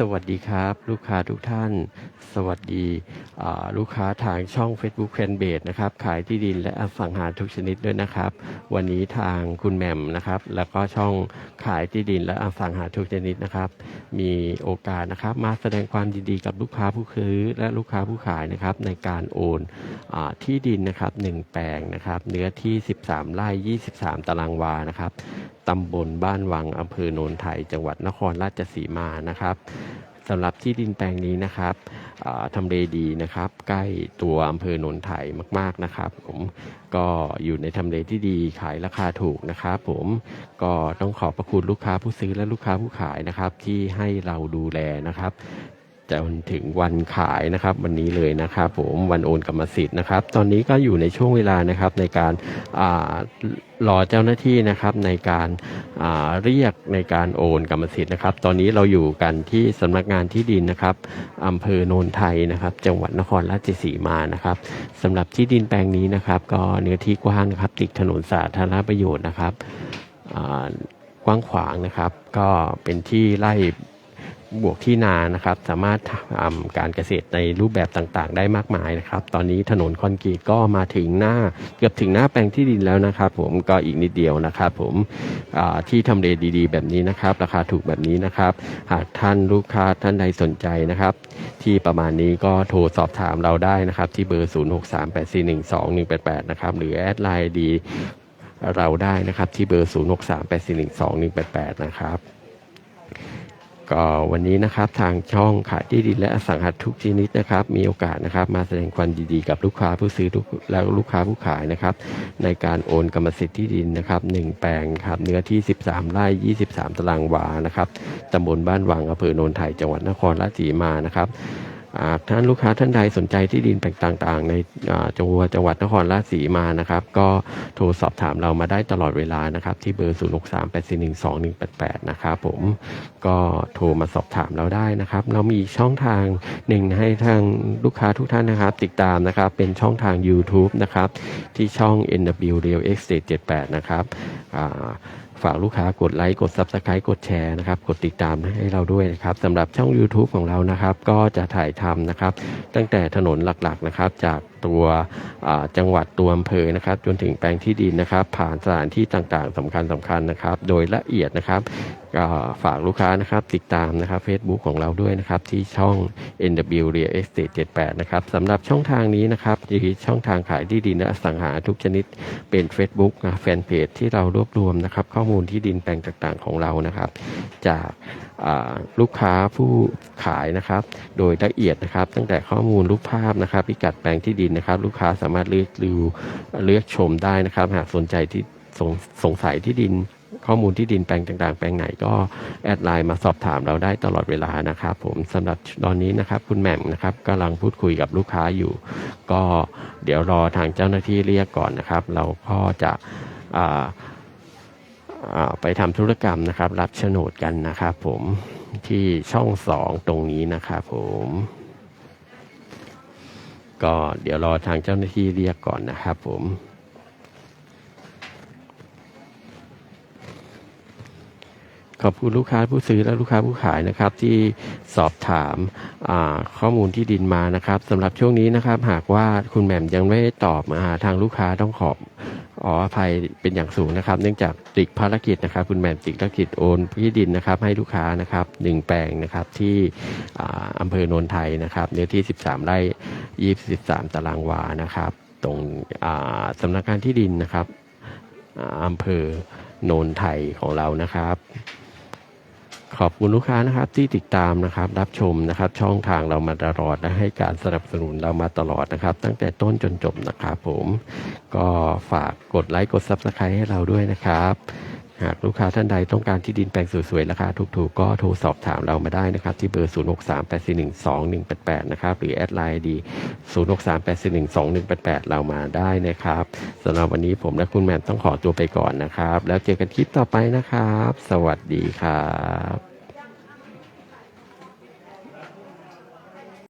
สวัสดีครับ ลูกค้าทุกท่าน สวัสดีลูกค้าทางช่อง Facebook f a n b a s e นะครับ ขายที่ดินและอสังหาทุกชนิดด้วยนะครับ วันนี้ทางคุณแหม่มนะครับ แล้วก็ช่องขายที่ดินและอสังหาทุกชนิดนะครับ มีโอกาสนะครับมาแสดงความยินดีกับลูกค้าผู้ซื้อและลูกค้าผู้ขายนะครับ ในการโอนอที่ดินนะครับหนึ่งแปลงนะครับ เนื้อที่ 13ไร่23 ตารางวานะครับตำบลบ้านวังอำเภอโนนไทย จังหวัดนครราชสีมานะครับสำหรับที่ดินแปลงนี้นะครับทำเลดีนะครับ ใกล้ตัวอำเภอโนนไทยมาก ๆนะครับ ผมก็อยู่ในทำเลที่ดีขายราคาถูกนะครับ ผมก็ต้องขอบพระคุณลูกค้าผู้ซื้อและลูกค้าผู้ขายนะครับ ที่ให้เราดูแลนะครับ จนถึงวันขายนะครับ วันนี้เลยนะครับ ผมวันโอนกรรมสิทธิ์นะครับ ตอนนี้ก็อยู่ในช่วงเวลานะครับในการรอเจ้าหน้าที่นะครับในการาเรียกในการโอนกรรมสิทธิ์นะครับ ตอนนี้เราอยู่กันที่สำนักงานที่ดินนะครับอำเภอโนนไทยนะครับ จังหวัดนครราชสีมานะครับสำหรับที่ดินแปลงนี้นะครับ ก็เนื้อที่กว้างนะครับ ติดถนนสาธารณประโยชน์นะครับกว้างขวางนะครับ ก็เป็นที่ไร่ บวกที่นานะครับ สามารถทำการเกษตรในรูปแบบต่างๆ ได้มากมายนะครับ ตอนนี้ถนนคอนกรีตก็มาถึงหน้า เกือบถึงหน้าแปลงที่ดินแล้วนะครับ ผมก็อีกนิดเดียวนะครับ ผมที่ทำเลดีๆ แบบนี้นะครับ ราคาถูกแบบนี้นะครับ หากท่านลูกค้าท่านใดสนใจนะครับ ที่ประมาณนี้ก็โทรสอบถามเราได้นะครับ ที่เบอร์ 0638412188 นะครับ หรือแอดไลน์ดีเราได้นะครับที่เบอร์ 0638412188 นะครับ ก็วันนี้นะครับทางช่องขายที่ดินและอสังหาทุกชนิดนะครับ มีโอกาสนะครับมาแสดงความดีๆกับลูกค้าผู้ซื้อและลูกค้าผู้ขายนะครับ ในการโอนกรรมสิทธิ์ที่ดินนะครับหนึ่งแปลงครับเนื้อที่ 13 ไร่ 23 ตารางวานะครับตำบลบ้านวังอำเภอโนนไทยจังหวัดนครราชสีมานะครับ ท่านลูกค้าท่านใดสนใจที่ดินแปลงต่าง ๆ ในจังหวัดจังหวัดนครราชสีมานะครับ ก็โทรสอบถามเรามาได้ตลอดเวลานะครับ ที่เบอร์ 0638412188 นะครับผมก็โทรมาสอบถามเราได้นะครับ เรามีช่องทางหนึ่งให้ทางลูกค้าทุกท่านนะครับ ติดตามนะครับ เป็นช่องทาง YouTube นะครับ ที่ช่อง NW Real Estate 78 นะครับฝากลูกค้ากดไลค์กด Subscribe กดแชร์นะครับ กดติดตามให้เราด้วยนะครับสำหรับช่อง YouTube ของเรานะครับ ก็จะถ่ายทำนะครับ ตั้งแต่ถนนหลักๆนะครับจาก ตัวจังหวัดตัวอำเภอนะครับ จนถึงแปลงที่ดินนะครับ ผ่านสถานที่ต่างๆสำคัญสคัญนะครับ โดยละเอียดนะครับก็ฝากลูกค้านะครับ ติดตามนะครับ Facebook ของเราด้วยนะครับ ที่ช่อง NW Real Estate 78 นะครับสำหรับช่องทางนี้นะครับที่ช่องทางขายที่ดินและสังหาทุกชนิดเป็น Facebook นะแฟนเพจที่เรารวบรวมนะครับ ข้อมูลที่ดินแปลงต่างๆของเรานะครับ จากลูกค้าผู้ขายนะครับ โดยละเอียดนะครับ ตั้งแต่ข้อมูลรูปภาพนะครับ พิกัดแปลงที่ดินนะครับ ลูกค้าสามารถเลือกดูเลือกชมได้นะครับ หากสนใจที่สงสงสัยที่ดินข้อมูลที่ดินแปลงต่างๆ แปลงไหนก็แอดไลน์มาสอบถามเราได้ตลอดเวลานะครับผมสำหรับตอนนี้นะครับ คุณแหม่มนะครับกำลังพูดคุยกับลูกค้าอยู่ ก็เดี๋ยวรอทางเจ้าหน้าที่เรียกก่อนนะครับ เราก็จะไปทำธุรกรรมนะครับ รับโฉนดกันนะครับ ผมที่ช่องสองตรงนี้นะครับผม ก็เดี๋ยวรอทางเจ้าหน้าที่เรียกก่อนนะครับผมขอบคุณลูกค้าผู้ซื้อและลูกค้าผู้ขายนะครับ ที่สอบถามาข้อมูลที่ดินมานะครับสำหรับช่วงนี้นะครับ หากว่าคุณแหม่มยังไม่ตอบมาทางลูกค้าต้องขอบขออภัยเป็นอย่างสูงนะครับ เนื่องจากติดภารกิจนะครับ คุณแหม่มติดภารกิจโอนที่ดินนะครับ ให้ลูกค้านะครับหนึ่งแปลงนะครับที่ออำเภอโนนไทยนะครับเนื้อที่ 13 ไร่ 23 ตารางวานะครับ ตรงสำนักงานที่ดินนะครับอ่าอำเภอโนนไทยของเรานะครับ ขอบคุณลูกค้านะครับที่ติดตามนะครับ รับชมนะครับ ช่องทางเรามาตลอดและให้การสนับสนุนเรามาตลอดนะครับ ตั้งแต่ต้นจนจบนะครับผมก็ฝากกดไลค์กด Subscribe ให้เราด้วยนะครับ หากลูกค้าท่านใดต้องการที่ดินแปลงสวยๆ ราคาถูกๆ ก็โทรสอบถามเรามาได้นะครับ ที่เบอร์ 0638412188 นะครับ หรือแอดไลน์ดี 0638412188 เรามาได้นะครับสำหรับวันนี้ผมและคุณแมนต้องขอตัวไปก่อนนะครับ แล้วเจอกันคลิปต่อไปนะครับ สวัสดีครับ